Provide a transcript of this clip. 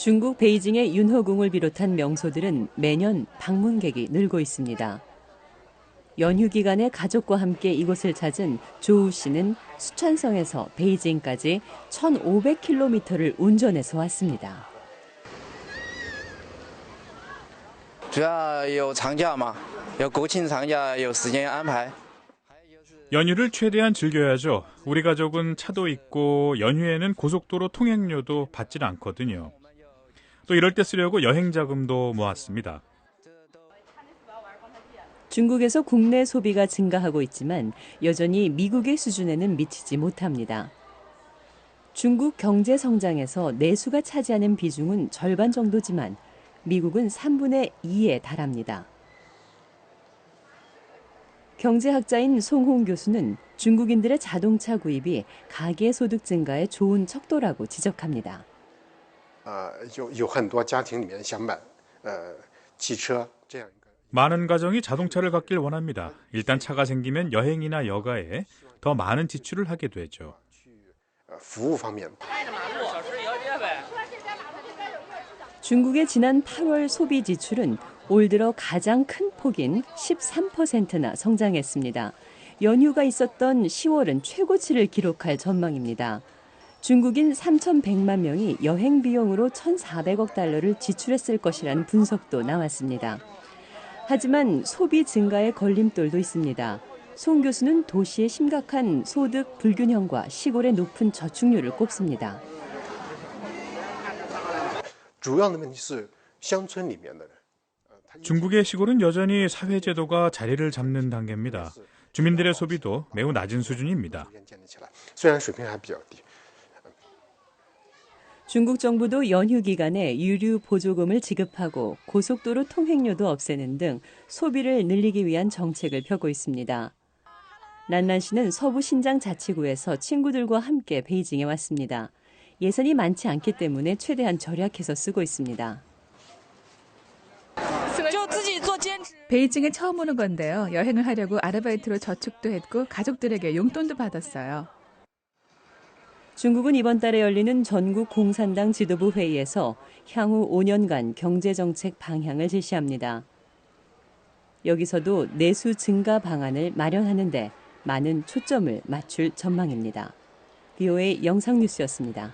중국 베이징의 윤허궁을 비롯한 명소들은 매년 방문객이 늘고 있습니다. 연휴 기간에 가족과 함께 이곳을 찾은 조우 씨는 수천성에서 베이징까지 1,500km를 운전해서 왔습니다. 主要有长假嘛，有国庆长假，有时间安排。 연휴를 최대한 즐겨야죠. 우리 가족은 차도 있고 연휴에는 고속도로 통행료도 받질 않거든요. 또 이럴 때 쓰려고 여행 자금도 모았습니다. 중국에서 국내 소비가 증가하고 있지만 여전히 미국의 수준에는 미치지 못합니다. 중국 경제 성장에서 내수가 차지하는 비중은 절반 정도지만 미국은 3분의 2에 달합니다. 경제학자인 송홍 교수는 중국인들의 자동차 구입이 가계 소득 증가에 좋은 척도라고 지적합니다. 呃，有有很多家庭里面想买呃汽车这样一个。 많은 가정이 자동차를 갖길 원합니다. 일단 차가 생기면 여행이나 여가에 더 많은 지출을 하게 되죠. 呃服务方面， 중국의 지난 8월 소비 지출은 올 들어 가장 큰 폭인 13%나 성장했습니다. 연휴가 있었던 10월은 최고치를 기록할 전망입니다. 중국인 3,100만 명이 여행 비용으로 1,400억 달러를 지출했을 것이라는 분석도 나왔습니다. 하지만 소비 증가의 걸림돌도 있습니다. 송 교수는 도시의 심각한 소득 불균형과 시골의 높은 저축률을 꼽습니다. 중국의 시골은 여전히 사회제도가 자리를 잡는 단계입니다. 주민들의 소비도 매우 낮은 수준입니다. 중국 정부도 연휴 기간에 유류 보조금을 지급하고 고속도로 통행료도 없애는 등 소비를 늘리기 위한 정책을 펴고 있습니다. 난난 씨는 서부 신장 자치구에서 친구들과 함께 베이징에 왔습니다. 예산이 많지 않기 때문에 최대한 절약해서 쓰고 있습니다. 베이징에 처음 오는 건데요. 여행을 하려고 아르바이트로 저축도 했고 가족들에게 용돈도 받았어요. 중국은 이번 달에 열리는 전국 공산당 지도부 회의에서 향후 5년간 경제정책 방향을 제시합니다. 여기서도 내수 증가 방안을 마련하는데 많은 초점을 맞출 전망입니다. BOA 영상뉴스였습니다.